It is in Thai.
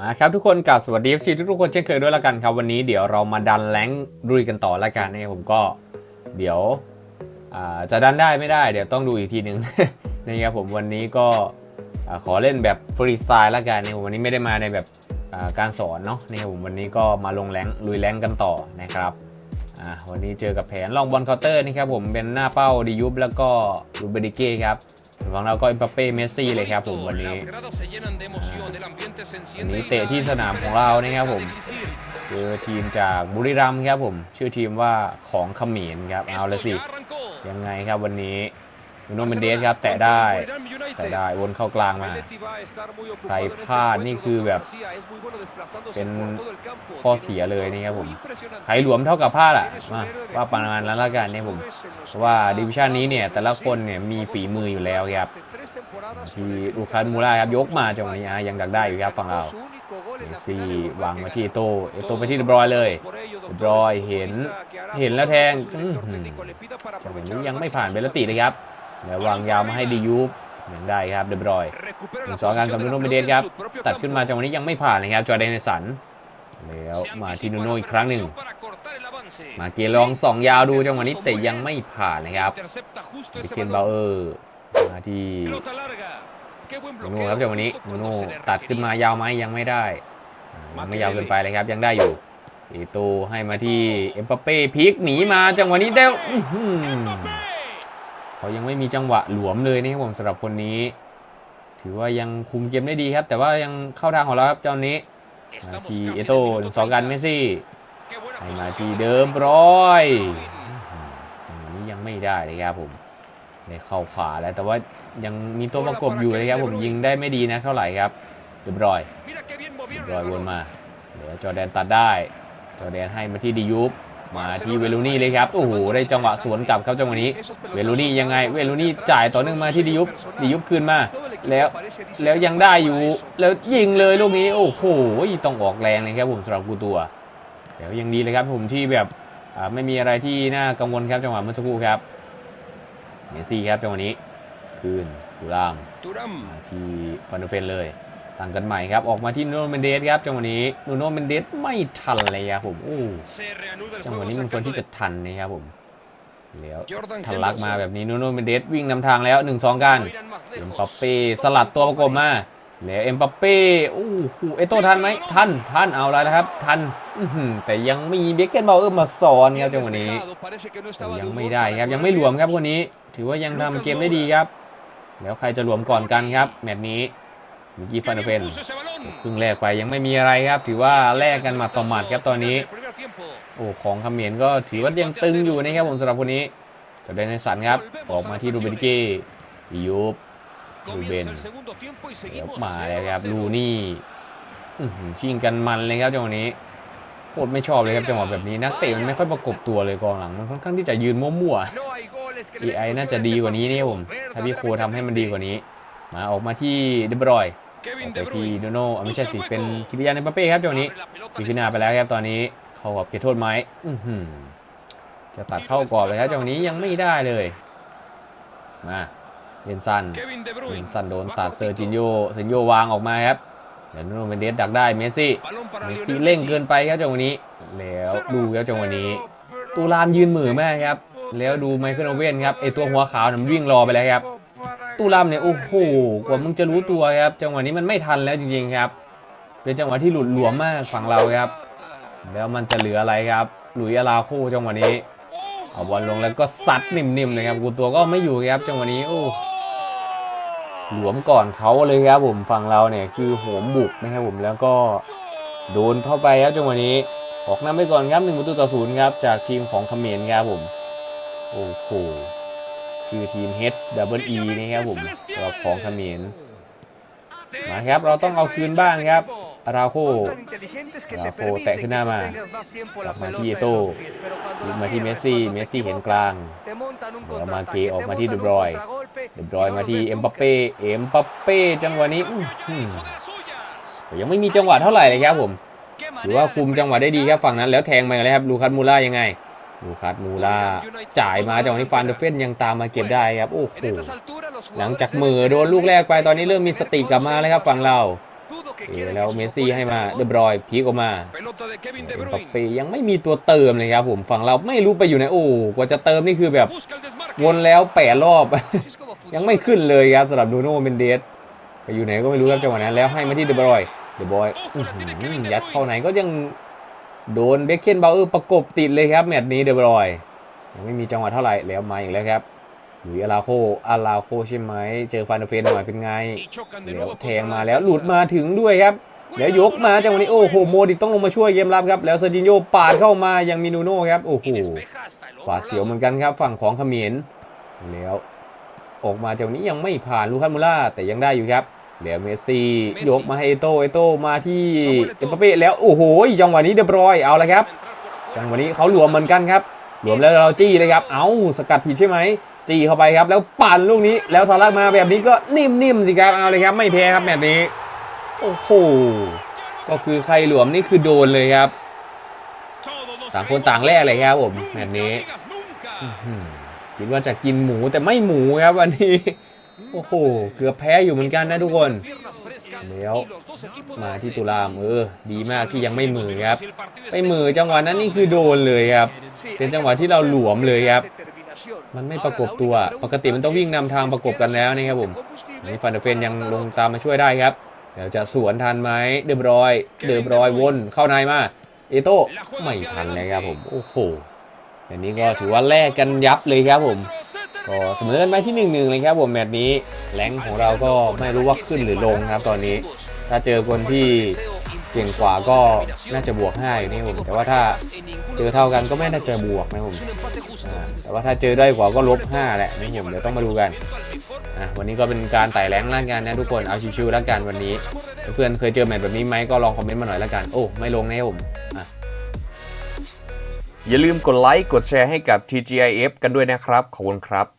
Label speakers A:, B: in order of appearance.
A: มาครับทุกคนกับสวัสดีซีทุกๆคนเช่นเคยด้วยแล้วกันครับ วันนี้เดี๋ยวเรามาดันแรงรุยกันต่อละกันนะครับผมก็เดี๋ยวจะดันได้ไม่ได้เดี๋ยวต้องดูอีกทีหนึ่งนะครับผมวันนี้ก็ขอเล่นแบบฟรีสไตล์ละกันนะครับวันนี้ไม่ได้มาในแบบการสอนเนาะนี่ครับผมวันนี้ก็มาลงแรงรุยแรงกันต่อนะครับวันนี้เจอกับแผนลองบอลเคาน์เตอร์นี่ครับผมเป็นหน้าเป้าดิยุบแล้วก็ลูเบริเก้ครับของเราก็อิมบัปเป้เมสซี่เลยครับผมวันนี้ วันนี้เตะที่สนามของเรานะครับผมเจอทีมจากบุรีรัมย์ครับผม ชื่อทีมว่าของขมิ้นครับเอาละสิยังไงครับวันนี้ บูโนเมนเดสครับ แตะได้ แตะได้วนเข้ากลางมา ใครพลาดนี่คือแบบ เป็นข้อเสียเลยนี่ครับผม ใครหลวมเท่ากับพลาดอะมาว่าประมาณนั้นละกันเนี่ยผมว่าดิวิชันนี้เนี่ย แต่ละคนเนี่ยมีฝีมืออยู่แล้วครับที่ลูคันมูราครับยกมาจังหวะนี้ยังดักได้อยู่ครับฝั่งเราซี่วางมาที่โตเอโตไปที่เดบรอยเลยเดบรอยเห็นเห็นแล้วแทงจังหวะนี้ยังไม่ผ่านเบลติเลยครับ แล้ววางยาวมาให้ดียูฟยังได้ครับเดบรอยหนึ่สองการกับนูโน่เมเดสครับ ตัดขึ้นมาจังหวะนี้ยังไม่ผ่านนะครับจอร์แดนสัน แล้วมาที่นูโน่อีกครั้งหนึ่ง มาเกียลองสองยาวดูจังหวะนี้แต่ยังไม่ผ่านนะครับเกนเบลเออร์มาที่นูโน่ครับจังหวะนี้นูโน่ตัดขึ้นมายาวไหมยังไม่ได้ยังไม่ยาวเกินไปเลยครับยังได้อยู่อีตูให้มาที่เอ็มเปาเป้พีกหนีมาจังหวะนี้เด้ว เขายังไม่มีจังหวะหลวมเลยนะครับผมสำหรับคนนี้ ถือว่ายังคุมเกมได้ดีครับ แต่ว่ายังเข้าทางของเราครับเจ้านี้มาทีเอโต้สองกันเมสซี่ให้มาทีเดิมร้อยตรงนี้ยังไม่ได้เลยครับผมในเข้าขวาแล้วแต่ว่ายังมีตัวประกบอยู่นะครับผมยิงได้ไม่ดีนะเท่าไหร่ครับเรือบรอยเดือบรอยวนมาเหลือจอแดนตัดได้ จอแดนให้มาที่ดิยุบ มาที่เวลูนี่เลยครับ โอ้โห ได้จังหวะสวนกลับครับจังหวะนี้ เวลูนี่ยังไง เวลูนี่จ่ายต่อเนื่องมาที่ดิยุบดิยุบคืนมา แล้วแล้วยังได้อยู่ แล้วยิงเลยลูกนี้ โอ้โห ต้องออกแรงเลยครับผมสำหรับกูตัวแต่ยังดีเลยครับผมที่แบบไม่มีอะไรที่น่ากังวลครับจังหวะเมื่อสักครู่ครับ เมซี่ครับจังหวะนี้ คืนดูรามที่ฟันเฟนเลย ตั้งกันใหม่ครับ ออกมาที่นูโนเมนเดสครับจังหวะนี้นูโนเมนเดสไม่ทันเลยครับผมโอ้จังหวะนี้มันควรที่จะทันนะครับผมแล้วทะลักมาแบบนี้นูโนเมนเดสวิ่งนำทางแล้ว1 2กันเอ็มปาปเป้สลัดตัวประกบมาแล้วเอ็มปาปเป้โอ้โหเอโต้ทันไหมทันทันเอาอะไรนะครับ ทันแต่ยังมีเบเกนเบลเออร์มาสอนครับจังหวะนี้ยังไม่ได้ครับยังไม่รวมครับคนนี้ ถือว่ายังทำเกมได้ดีครับ แล้วใครจะรวมก่อนกันครับแมตช์นี้ บุกี้ฟานเฟนครึ่งแรกไปยังไม่มีอะไรครับ ถือว่าแลกกันมาต่อมัดครับตอนนี้ โอ้ของขมียนก็ถือว่ายังตึงอยู่นะครับผมสำหรับคนนี้กับเดนสันครับออกมาที่รูเบนกี้ยูบรูเบนเดี๋ยวมาแล้วครับลูนี่ชิงกันมันเลยครับจังหวะนี้โคตรไม่ชอบเลยครับจังหวะแบบนี้นักเตะมันไม่ค่อยประกบตัวเลยกองหลังมันค่อนข้างที่จะยืนมั่วๆ AI น่าจะดีกว่านี้นี่ผมถ้าพี่โคทำให้มันดีกว่านี้ มาออกมาที่เดบรอย ไปที่โดโน่ไม่ใช่สิเป็นกิริยานเปเป้ครับจังหวะนี้จีฟินาไปแล้วครับตอนนี้เขากับเขตโทษไหมจะตัดเข้ากรอบเลยครับจังหวะนี้ยังไม่ได้เลยมาเยนซันเยนซันโดนตัดเซอร์จินโยเซนโยวางออกมาครับเดี๋ยวโนเมนเดสดักได้เมสซี่เมสซี่เร่งเกินไปครับจังหวะนี้ แล้วดูครับจังหวะนี้ตูรามยืนมือแม่ครับ แล้วดูไมเคิลโอเว่นครับไอตัวหัวขาวนั่นวิ่งรอไปแล้วครับ ตุลำเนี่ยโอ้โหกว่ามึงจะรู้ตัวครับ จังหวะนี้มันไม่ทันแล้วจริงๆครับ เป็นจังหวะที่หลุดหลวมมากฝั่งเราครับ แล้วมันจะเหลืออะไรครับ หลุยอาราโคจังหวะนี้เอาบอลลงแล้วก็ซัดนิ่มๆเลยครับกูตัวก็ไม่อยู่ครับ จังหวะนี้โอ้หลวมก่อนเขาเลยครับผมฝั่งเราเนี่ยคือโหมบุกนะครับผมแล้วก็โดนเข้าไปครับจังหวะนี้ออกนำไปก่อนครับหนึ่งประตูต่อศูนย์ครับจากทีมของเขมรครับผม โอ้โห ชื่อทีม H W E นะครับผมสำหรับของเขมรมาครับ เราต้องเอาคืนบ้างครับราโค
B: ราโคแตะขึ้นหน้ามาก
A: ลับมาที่เอโต้ยิงมาที่เมสซี่ เมสซี่เห็นกลาง
B: เรามา
A: เกอ
B: อก
A: มาที่เดบรอ
B: ย
A: เดบรอยมาที่เอ็มปาเป้ เอ็มปาเป้จังหวะนี้ยังไม่มีจังหวะเท่าไหร่เลยครับผมถือว่าคุมจังหวะได้
B: ดี
A: ครับฝั่งนั้นแล้วแทงไปเลยครับ ลูคัสมูล่ายังไง ลูคัสมูล่าจ่ายมาจากนี้ฟานเดเฟนยังตามมาเก็บได้ครับ โอ้โห หลังจา
B: ก
A: มือโดนลูกแรกไปตอ
B: นนี้
A: เริ่ม
B: มี
A: สติกลับมาแล้
B: ว
A: ครับฝั่งเราแล้วเมสซี่ให้มาเดบรอยพีกออกมาปปียังไม่มีตัวเติมเลยครับผมฝั่งเราไม่รู้ไปอยู่ไหนโอ้กว่าจะเติมนี่คือแบบวนแล้วแปดรอบ ยังไม่ขึ้นเลยครับสำหรับนูโน่เมนเดสไปอยู่ไหนก็ไม่รู้ครับจังหวะนั้นแล้วให้มาที่เดบรอยเดบรอยยัดเข้าไหนก็ยัง โดนเบคเคนเบลเออร์ประกบติดเลยครับแมตช์นี้เดบรอยยังไม่มีจังหวะเท่าไหร่แล้วมาอีกแล้วครับหลุยส์อาราโคอาราโคใช่ไหมเจอฟานเดอร์เฟนหน่อยเป็นไง
B: Y chocan de
A: เดี๋ยว
B: nuevo
A: แท
B: contra
A: ง
B: la
A: มาแล้ว
B: defensa.
A: หลุดมาถึงด้วยครับ แล้วยกมาจังหวะนี้โอ้โหโมดิกต้องลงมาช่วยเกมรับครับแล้วเซอร์จินโยปาดเข้ามายังมีนูโน่ครับโอ้โห
B: Y despeja hasta el
A: หวาด
B: otro
A: เสียว
B: lado.
A: เหมือนกันครับฝั่งของเขมรแล้วออกมาจากนี้ยังไม่ผ่านลูคัสมูล่าแต่ยังได้อยู่ครับ เดี๋ยวเมสซี่ยกมาให้เอโตเอโตมาที่เอ็มบัปเป้แล้วโอ้โหจังหวะนี้เดบรอยเอาละครับ จังหวะนี้เขาหลวมเหมือนกันครับหลวมแล้วเราจี้เลยครับ เอ้าสกัดผิดใช่ไหมจี้เข้าไปครับ แล้วปั่นลูกนี้แล้วทะลักมาแบบนี้ก็นิ่มๆสิครับเอาเลยครับ ไม่แพ้ครับแบบนี้โอ้โหก็คือใครหลวมนี่คือโดนเลยครับ
B: Todos los
A: ต่างคนต่างแรกเลยครับผม
B: Nunca
A: แบบนี้
B: digas nunca.
A: อืมคิดว่าจะกินหมูแต่ไม่หมูครับวันนี้ โอ้โห เกือบแพ้อยู่เหมือนกันนะทุกคน
B: Piernas frescas
A: แล้วมาที่ตุลามเออดีมากที่ยังไม่มือครับ ไป
B: ห
A: มือจังหวะนั้นนี่คือโดนเลยครับ เป็นจังหวะที่เราหลวมเลยครับ มันไม่ประกบตัว ปกติมันต้องวิ่งนำทางประกบกันแล้วนะครับผมนนี้ฟันเดเฟนยังลงตามมาช่วยได้ครับ เดี๋ยวจะสวนทันไหมเดือบรอย เดือบรอยวนเข้าในมา เอโต้ไม่ทันเลยครับผม โอ้โหอันนี้ก็ถือว่าแลกกันยับเลยครับผม ก็เสมอกันไปที่หนึ่งเลยครับผมแมตช์นี้แรงของเราก็ไม่รู้ว่าขึ้นหรือลงครับตอนนี้ ถ้าเจอคนที่เก่งกว่าก็น่าจะบวก5อยู่นี่ผมแต่ว่าถ้าเจอเท่ากันก็ไม่น่าจะบวกนะผมแต่ว่าถ้าเจอได้กว่าก็ลบ5แหละนี่ผมเดี๋ยวต้องมาดูกันวันนี้ก็เป็นการไต่แรงล่างกันนะทุกคนเอาชิวๆแล้วกันวันนี้ เพื่อนเคยเจอแมตช์แบบนี้ไหมก็ลองคอมเมนต์มาหน่อยแล้วกันโอ้ไม่ลงแน่ผมอะอย่าลืมกดไลค์กดแชร์ให้กับ TGIF กันด้วยนะครับ ขอบคุณครับ